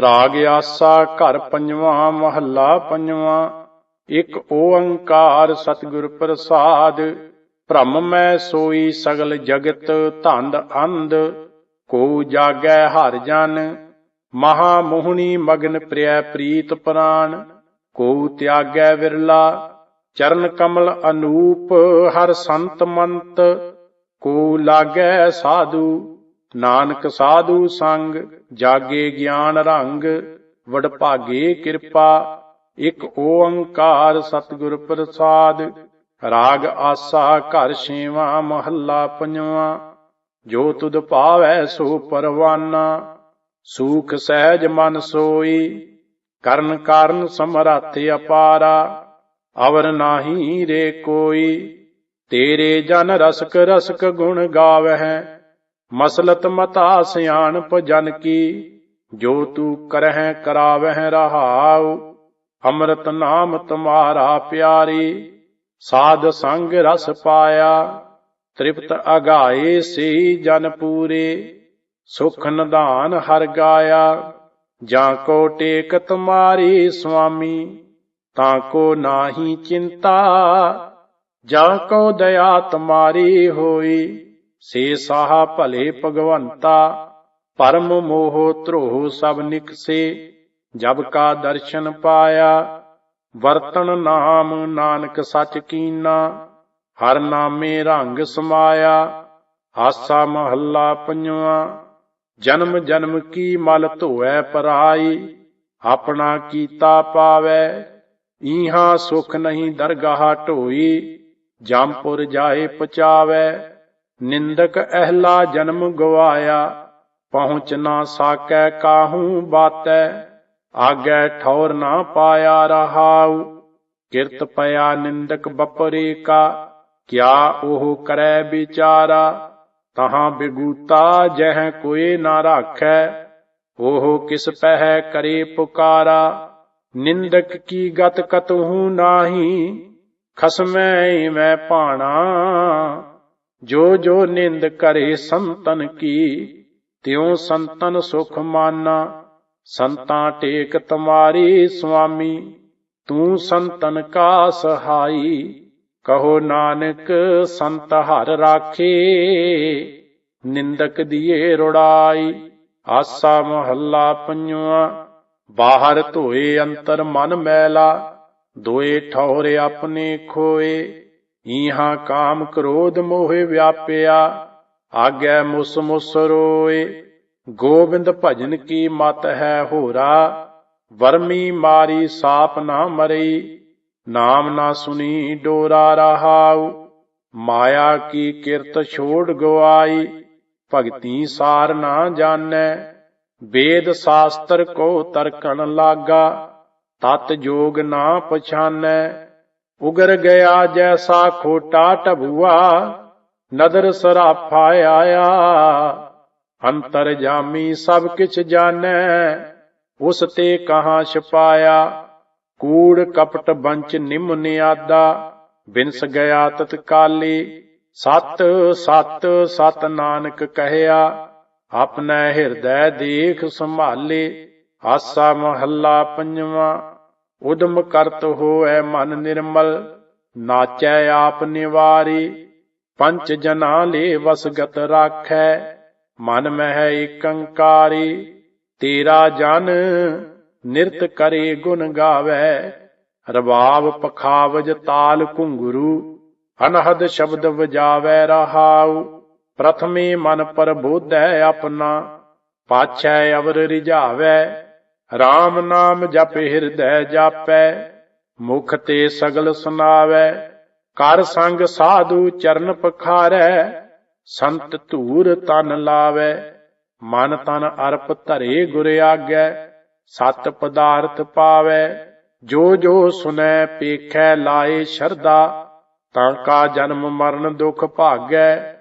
ਰਾਗ ਆਸਾ ਘਰ ਪੰਜਵਾਂ, ਮਹੱਲਾ ਪੰਜਵਾਂ। ਇਕ ਓੰਕਾਰ ਸਤਿਗੁਰ ਪ੍ਰਸਾਦ, ਭ੍ਰਮ ਮੈਂ ਸੋਈ ਸਗਲ ਜਗਤ ਧੰਦ ਅੰਧ। ਕੋ ਜਾਗੈ ਹਰ ਜਨ ਮਹਾ ਮੋਹਣੀ ਮਗਨ ਪ੍ਰਿਆ ਪ੍ਰੀਤ ਪ੍ਰਾਨ। ਕੋ ਤਿਆਗੈ ਵਿਰਲਾ, ਚਰਨ ਕਮਲ ਅਨੂਪ ਹਰ ਸੰਤ ਮੰਤ। ਕੋ ਲਾਗੈ ਸਾਧੂ ਨਾਨਕ ਸਾਧੂ ਸੰਗ, ਜਾਗੇ ਗਿਆਨ ਰੰਗ, ਵਡਭਾਗੇ ਕਿਰਪਾ, ਇੱਕ ਓੰਕਾਰ ਸਤਿਗੁਰ ਪ੍ਰਸਾਦ, ਰਾਗ ਆਸਾ ਘਰ ਛੇਵਾਂ, ਮਹੱਲਾ ਪੰਜਵਾਂ, ਜੋ ਤੁਧ ਭਾਵੈ ਸੋ ਪਰਵਾਨਾ, ਸੂਖ ਸਹਿਜ ਮਨ ਸੋਈ, ਕਰਨ ਕਾਰਨ ਸਮਰੱਥ ਅਪਾਰਾ, ਅਵਰ ਨਾਹੀ ਰੇ ਕੋਈ, ਤੇਰੇ ਜਨ ਰਸਕ ਰਸਕ ਗੁਣ ਗਾਵਹਿ ਮਸਲਤ ਮਤਾ ਸਿਆਣਪ ਜਨ ਕੀ, ਜੋ ਤੂੰ ਕਰਹਿ ਕਰਾਵਹਿ ਰਹਾਉ, ਅੰਮ੍ਰਿਤ ਨਾਮ ਤੁਮਾਰਾ ਪਿਆਰੀ, ਸਾਧ ਸੰਗ ਰਸ ਪਾਇਆ, ਤ੍ਰਿਪਤ ਅਗਾਏ ਸੇ ਜਨ ਪੂਰੇ, ਸੁਖ ਨਿਧਾਨ ਹਰ ਗਾਇਆ, ਜਾਂ ਕੋ ਟੇਕ ਤੁਮਾਰੀ ਸੁਆਮੀ ਤਾਂ ਕੋ ਨਾਹੀ ਚਿੰਤਾ, ਜਾਂ ਕੋ ਦਇਆ ਤੁਮਾਰੀ ਹੋਈ। ਸੇ ਸਾਹਾ ਭਲੇ ਭਗਵੰਤਾ, ਪਰਮ ਮੋਹ ਧਰੋਹ ਸਭ ਨਿਕਸੇ ਜਬ ਕਾ ਦਰਸ਼ਨ ਪਾਇਆ ਵਰਤਣ ਨਾਮ ਨਾਨਕ ਸਚ ਕੀਨਾ, ਹਰ ਨਾਮੇ ਰੰਗ ਸਮਾਇਆ, ਆਸਾ ਮਹੱਲਾ ਪੰਜਵਾਂ, ਜਨਮ ਜਨਮ ਕੀ ਮਲ ਧੋਐ ਪਰਾਈ, ਆਪਣਾ ਕੀਤਾ ਪਾਵੈ, ਈਹਾ ਸੁਖ ਨਹੀਂ ਦਰਗਾਹ ਢੋਈ, ਜਮਪੁਰ ਜਾਏ ਪਚਾਵੈ ਨਿੰਦਕ ਅਹਲਾ ਜਨਮ ਗਵਾਇਆ, ਪਹੁੰਚ ਨਾ ਸਾਕੈ ਕਾਹੂ ਬਾਤੈ, ਆਗੈ ਠੌਰ ਨਾ ਪਾਇਆ ਰਹਾਉ। ਕਿਰਤ ਪਿਆ ਨਿੰਦਕ ਬਪਰੇ ਕਾ, ਕਿਆ ਉਹ ਕਰੈ ਵਿਚਾਰਾ? ਤਹਾਂ ਬਿਗੂਤਾ ਜਹ ਕੋਏ ਨਾ ਰਾਖੈ, ਉਹ ਕਿਸ ਪਹਿ ਕਰੇ ਪੁਕਾਰਾ? ਨਿੰਦਕ ਕੀ ਗਤ ਕਤਹੂ ਨਾਹੀ, ਖਸਮੈ ਮੈਂ ਭਾਣਾ। ਜੋ ਜੋ ਨਿੰਦ ਕਰੇ ਸੰਤਨ ਕੀ, ਤਿਉ ਸੰਤਨ ਸੁਖ ਮਾਨਾ। ਸੰਤਾਂ ਟੇਕ ਤੁਮਾਰੀ ਸੁਆਮੀ, ਤੂੰ ਸੰਤਨ ਕਾ ਸਹਾਈ ਕਹੋ ਨਾਨਕ, ਸੰਤ ਹਰ ਰਾਖੇ, ਨਿੰਦਕ ਦੀਏ ਰੁੜਾਈ। ਆਸਾ ਮਹੱਲਾ ਪੰਜਵਾਂ, ਬਾਹਰ ਧੋਏ ਅੰਤਰ ਮਨ ਮੈਲਾ, ਦੋਏ ਠੌਰੇ ਆਪਣੇ ਖੋਏ। ਈਹਾ ਕਾਮ ਕ੍ਰੋਧ ਮੋਹਿ ਵਿਆਪਿਆ, ਆਗੈ ਮੁਸ ਮੁਸ ਰੋਏ। ਗੋਬਿੰਦ ਭਜਨ ਕੀ ਮਤ ਹੈ ਹੋਰਾ, ਵਰਮੀ ਮਾਰੀ ਸਾਪ ਨਾ ਮਰਈ। ਨਾਮ ਨਾ ਸੁਨੀ ਡੋਰਾ ਰਹਾਉ, ਮਾਇਆ ਕੀ ਕਿਰਤ ਛੋੜ ਗਵਾਈ। ਭਗਤੀ ਸਾਰ ਨਾ ਜਾਣੈ, ਵੇਦ ਸ਼ਾਸਤਰ ਕੋ ਤਰਕਣ ਲਾਗਾ। ਤਤ ਜੋਗ ਨਾ ਪਛਾਨੈ ਉਗਰ ਗਿਆ ਜੈਸਾ ਖੋਟਾ ਢਬੂਆ, ਨਦਰ ਸਰਾਫਾ ਆਇਆ। ਅੰਤਰ ਜਾਮੀ ਸਭ ਕਿਛ ਜਾਣੈ, ਉਸ ਤੇ ਕਹਾ ਛਪਾਇਆ। ਕੂੜ ਕਪਟ ਬੰਚ ਨਿਮ ਨਿਆਦਾ, ਬਿਨਸ ਗਿਆ ਤਤਕਾਲੀ ਸਤ ਸਤ ਸਤ ਨਾਨਕ ਕਹਿਆ, ਆਪਣਾ ਹਿਰਦੈ ਦੇਖ ਸੰਭਾਲੇ, ਆਸਾ ਮਹੱਲਾ ਪੰਜਵਾਂ। ਉਦਮ ਕਰਤ ਹੋਐ ਮਨ ਨਿਰਮਲ, ਨਾਚੈ ਆਪ ਨਿਵਾਰੀ ਪੰਚ ਜਨਾ ਲੇ ਵਸਗਤ ਰਾਖੈ, ਮਨ ਮਹਿ ਏਕੰਕਾਰੀ, ਤੇਰਾ ਜਨ ਨਿਰਤ ਕਰੇ ਗੁਣ ਗਾਵੇ ਰਬਾਬ ਪਖਾਵਜ ਤਾਲ ਘੁੰਗਰੂ, ਅਨਹਦ ਸ਼ਬਦ ਵਜਾਵੇ ਰਹਾਉ, ਪ੍ਰਥਮੇ ਮਨ ਪਰ ਬੋਧੈ ਆਪਣਾ, ਪਾਛੈ ਅਵਰ ਰਿਝਾਵੇ RAM ਨਾਮ ਜਪ ਹਿਰਦੈ ਜਾਪੈ, ਮੁਖ ਤੇ ਸਗਲ ਸੁਨਾਵੈ, ਕਰ ਸੰਗ ਸਾਧੂ ਚਰਨ ਪਖਾਰੈ, ਸੰਤ ਧੂਰ ਤਨ ਲਾਵੈ, ਮਨ ਤਨ ਅਰਪ ਧਰੇ ਗੁਰ ਆਗੈ, ਸਤ ਪਦਾਰਥ ਪਾਵੈ, ਜੋ ਜੋ ਸੁਨੈ ਪੇਖੈ ਲਾਏ ਸ਼ਰਧਾ, ਤਾਂ ਕਾ ਜਨਮ ਮਰਨ ਦੁਖ ਭਾਗੈ,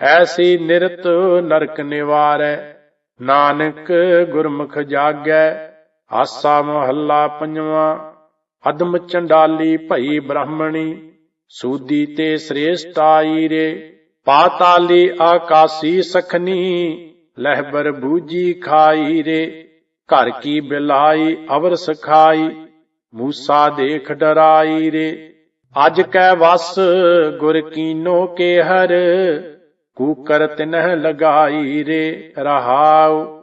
ਐਸੀ ਨਿਰਤ ਨਰਕ ਨਿਵਾਰੈ, ਨਾਨਕ ਗੁਰਮੁਖ ਜਾਗੈ ਆਸਾ ਮਹੱਲਾ ਪੰਜਵਾਂ। ਅਦਮ ਚੰਡਾਲੀ ਭਈ ਬ੍ਰਾਹਮਣੀ, ਸੂਦੀ ਤੇ ਸ੍ਰੇਸ਼ਟਾਈ ਰੇ ਪਾਤਾਲੀ ਆਕਾਸੀ ਸਖਨੀ, ਲਹਿਬਰ ਬੂਜੀ ਖਾਈ ਰੇ ਘਰ ਕੀ ਬਿਲਾਈ ਅਵਰ ਸਖਾਈ, ਮੂਸਾ ਦੇਖ ਡਰਾਈ ਰੇ ਅਜ ਕੈ ਵਸ ਗੁਰ ਕੀਨੋ ਕੇ ਹਰ ਕੂਕਰ ਤਿਨਹ ਲਗਾਈ ਰੇ ਰਹਾਉ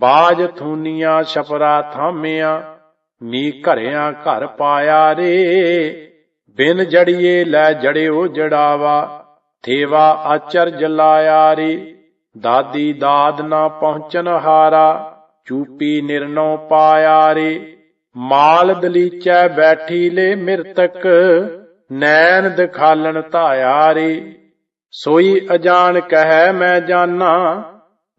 ਬਾਜ ਥੂਨੀਆਂ ਛਪਰਾ ਥਾਮਿਆ ਮੀ ਘਰਿਆਂ ਘਰ ਪਾਇਆ ਰੇ। ਬਿਨ ਜੜੀਏ ਲੈ ਜੜਿਓ ਜੜਾਵਾ, ਥੇਵਾ ਆਚਰਜ ਲਾਇਆ ਰੇ। ਦਾਦੀ ਦਾਦ ਨਾ ਪਹੁੰਚਨ ਹਾਰਾ, ਚੂਪੀ ਨਿਰਨੋ ਪਾਇਆ ਰੇ। ਮਾਲ ਦਲੀਚੈ ਬੈਠੀ ਲੇ ਮਿਰਤਕ, ਨੈਣ ਦਿਖਾਲਣ ਧਾਇਆ ਰੇ। ਸੋਈ ਅਜਾਣ ਕਹੈ ਮੈਂ ਜਾਣਾ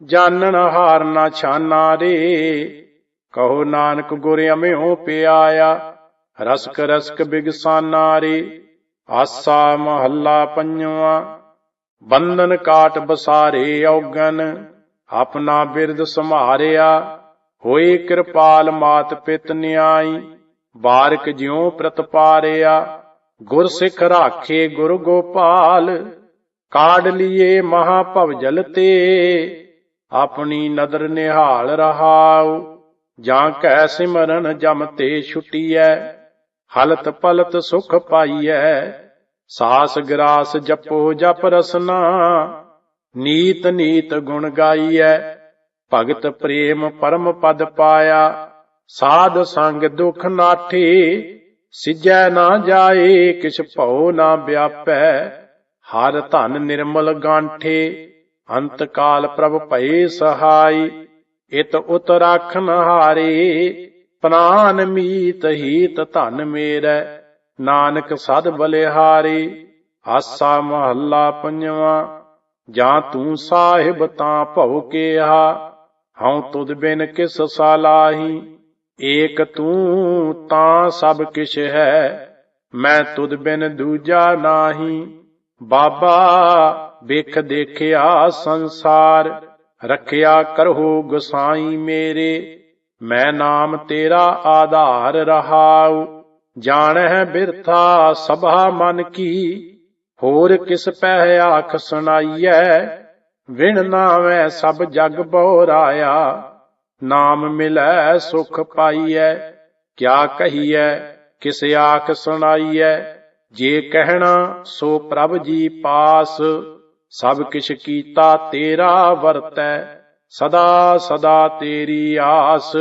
ਜਾਣਨ ਹਾਰ ਨਾ ਛਾਨਾ ਰੇ। ਕਹੋ ਨਾਨਕ ਗੁਰ ਅਮਿਓ ਪਿਆਇਆ, ਰਸਕ ਰਸਕ ਬਿਗਸਾਨਾ ਰੇ। ਆਸਾ ਮਹੱਲਾ ਪੰਜਵਾ, ਬੰਧਨ ਕਾਟ ਬਸਾਰੇ ਔਗਨ, ਆਪਣਾ ਬਿਰਦ ਸੰਭਾਰਿਆ। ਹੋਏ ਕਿਰਪਾਲ ਮਾਤ ਪਿਤ ਨਿਆਈ ਬਾਰਕ ਜਿਉ ਪ੍ਰਤਪਾਰਿਆ ਗੁਰ ਸਿੱਖ ਰਾਖੇ ਗੁਰ ਗੋਪਾਲ ਕਾੜ ਲਿਏ ਮਹਾ ਭਵ ਜਲ ਤੇ। ਆਪਣੀ ਨਦਰ ਨਿਹਾਲ ਰਹਾਉ, ਜਾਂ ਕੈ ਸਿਮਰਨ ਜਮ ਤੇ ਛੁਟੀਐ, ਹਲਤ ਪਲਤ ਸੁਖ ਪਾਈਐ, ਸਾਸ ਗਰਾਸ ਜਪੋ ਜਪ ਰਸਨਾ, ਨੀਤ ਨੀਤ ਗੁਣ ਗਾਈਐ, ਭਗਤ ਪ੍ਰੇਮ ਪਰਮ ਪਦ ਪਾਇਆ, ਸਾਧ ਸੰਗ ਦੁਖ ਨਾਠੇ, ਸਿਜੈ ਨਾ ਜਾਏ, ਕਿਛ ਭਉ ਨਾ ਵਿਆਪੈ, ਹਰ ਧਨ ਨਿਰਮਲ ਗਾਂਠੇ ਅੰਤ ਕਾਲ ਪ੍ਰਭ ਭਏ ਸਹਾਈ, ਇਤ ਉਤ ਰਾਖਨ ਹਾਰੇ ਪ੍ਰਾਨ ਮੀਤ ਹੀਤ ਧਨ ਮੇਰੈ, ਨਾਨਕ ਸਦ ਬਲਿਹਾਰੀ, ਆਸਾ ਮਹੱਲਾ ਪੰਜਵਾ, ਜਾਂ ਤੂੰ ਸਾਹਿਬ ਤਾਂ ਭਉ ਕਿਹਾ, ਹਉ ਤੁਧ ਬਿਨ ਕਿਸ ਸਾਲਾਹੀ ਏਕ ਤੂੰ ਤਾਂ ਸਭ ਕਿਛ ਹੈ, ਮੈਂ ਤੁਧ ਬਿਨ ਦੂਜਾ ਨਾਹੀ, ਬਾਬਾ ਵੇਖ ਦੇਖਿਆ ਸੰਸਾਰ, ਰੱਖਿਆ ਕਰੋ ਗੁਸਾਈ ਮੇਰੇ, ਮੈਂ ਨਾਮ ਤੇਰਾ ਆਧਾਰ ਰਹਾਉ, ਜਾਣਹਿ ਬਿਰਥਾ ਸਭਾ ਮਨ ਕੀ, ਹੋਰ ਕਿਸ ਪਹਿ ਆਖ ਸੁਣਾਈਐ, ਵਿਣ ਨਾਵੇਂ ਸਭ ਜਗ ਬੋਰਾਇਆ, ਨਾਮ ਮਿਲੈ ਸੁਖ ਪਾਈਐ, ਕਿਆ ਕਹੀਐ, ਕਿਸ ਆਖ ਸੁਣਾਈਐ, ਜੇ ਕਹਿਣਾ ਸੋ ਪ੍ਰਭ ਜੀ ਪਾਸ ਸਭ ਕਿਛ ਕੀਤਾ ਤੇਰਾ ਵਰਤੈ, ਸਦਾ ਸਦਾ ਤੇਰੀ ਆਸ।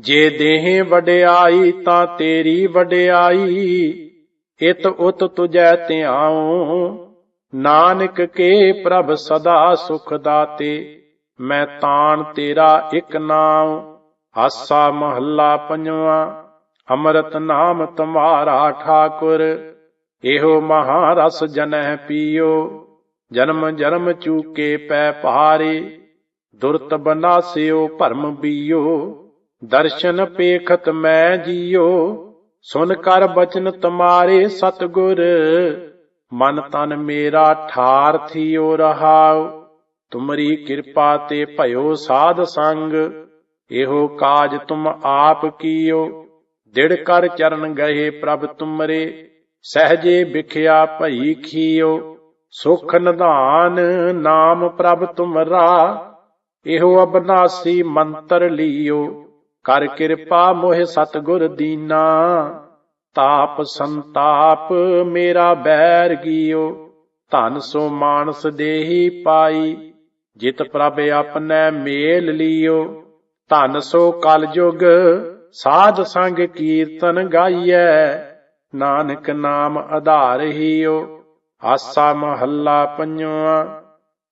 ਜੇ ਦੇਹ ਵਡਿਆਈ ਤਾਂ ਤੇਰੀ ਵਡਿਆਈ, ਇਤ ਉਤ ਤੁਜੈ ਧਿਆਉ। ਨਾਨਕ ਕੇ ਪ੍ਰਭ ਸਦਾ ਸੁਖ ਦਾਤੇ, ਮੈਂ ਤਾਣ ਤੇਰਾ ਇੱਕ ਨਾਮ ਆਸਾ ਮਹੱਲਾ ਪੰਜਵਾ, ਅੰਮ੍ਰਿਤ ਨਾਮ ਤੁਮਾਰਾ ਠਾਕੁਰ। ਇਹੋ ਮਹਾਰਸ ਜਨਹਿ ਪੀਓ। ਜਨਮ ਜਨਮ ਚੂਕੇ ਪੈ ਭਾਰੇ ਦੁਰਤ ਬਨਾਸਿਓ ਭਰਮ ਬੀਓ, ਦਰਸ਼ਨ ਪੇਖਤ ਮੈਂ ਜੀਓ, ਸੁਨ ਕਰ ਬਚਨ ਤਮਾਰੇ ਸਤਗੁਰ, ਮਨ ਤਨ ਮੇਰਾ ਠਾਰ ਥੀਓ ਰਹਾਉ, ਤੁਮਰੀ ਕਿਰਪਾ ਤੇ ਭਇਓ ਸਾਧ ਸੰਗ, ਇਹੋ ਕਾਜ ਤੁਮ ਆਪ ਕੀਓ, ਦਿੜ ਕਰ ਚਰਨ ਗਏ ਪ੍ਰਭ ਤੁਮਰੇ, ਸਹਜੇ ਵਿਖਿਆ ਭਈ ਖੀਓ। ਸੁਖ ਨਿਧਾਨ ਨਾਮ ਪ੍ਰਭ ਤੁਮਰਾ, ਇਹੋ ਅਬਨਾਸੀ ਮੰਤਰ ਲਿਓ। ਕਰ ਕਿਰਪਾ ਮੋਹਿ ਸਤਗੁਰ ਦੀਨਾ, ਤਾਪ ਸੰਤਾਪ ਮੇਰਾ ਬੈਰ ਗੀਓ। ਧਨ ਸੋ ਮਾਨਸ ਦੇਹੀ ਪਾਈ, ਜਿਤ ਪ੍ਰਭ ਆਪਣੈ ਮੇਲ ਲਿਓ। ਧਨ ਸੋ ਕਲ ਯੁਗ ਸਾਧ ਸੰਗ ਕੀਰਤਨ ਗਾਈਐ, ਨਾਨਕ ਨਾਮ ਆਧਾਰ ਹੀਓ। ਆਸਾ ਮਹੱਲਾ ਪੰਜਵਾ।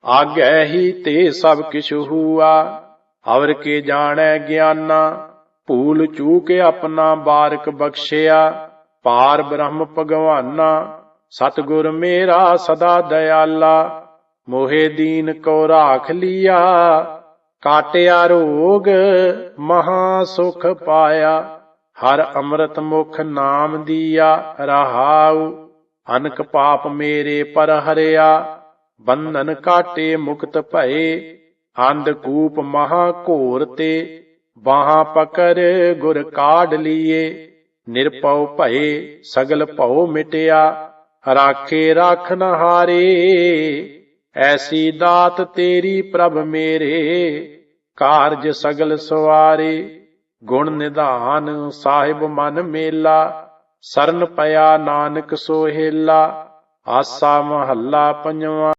ਆਗੈ ਹੀ ਤੇ ਸਭ ਕਿਛ ਹੂਆ। ਅਵਰ ਕੇ ਜਾਣੈ ਗਿਆਨਾ। ਭੂਲ ਚੂਕ ਆਪਣਾ ਬਾਰਕ ਬਖਸ਼ਿਆ। ਪਾਰ ਬ੍ਰਹਮ ਭਗਵਾਨਾ। ਸਤਗੁਰ ਮੇਰਾ ਸਦਾ ਦਇਆਲਾ। ਮੋਹੇ ਦੀਨ ਕੋ ਰਾਖ ਲੀਆ। ਕਾਟਿਆ ਰੋਗ ਮਹਾ ਸੁਖ ਪਾਇਆ। ਹਰ ਅੰਮ੍ਰਿਤ ਮੁਖ ਨਾਮ ਦੀਆ ਰਹਾਉ। ਅਨਕ ਪਾਪ ਮੇਰੇ ਪਰ ਹਰਿਆ, ਬੰਧਨ ਕਾਟੇ ਮੁਕਤ ਭਏ, ਅੰਧ ਕੂਪ ਮਹਾ ਘੋਰ ਤੇ, ਬਾਹਾਂ ਪਕਰ ਗੁਰ ਕਾਢ ਲੀਏ ਨਿਰਪਉ ਭਏ ਸਗਲ ਭਉ ਮਿਟਿਆ, ਰਾਖੇ ਰਾਖਨ ਹਾਰੇ, ਐਸੀ ਦਾਤ ਤੇਰੀ ਪ੍ਰਭ ਮੇਰੇ, ਕਾਰਜ ਸਗਲ ਸਵਾਰੇ, ਗੁਣ ਨਿਧਾਨ ਸਾਹਿਬ ਮਨ ਮੇਲਾ ਸਰਨ ਪਿਆ ਨਾਨਕ ਸੋਹੇਲਾ ਆਸਾ ਮਹੱਲਾ ਪੰਜਵਾਂ।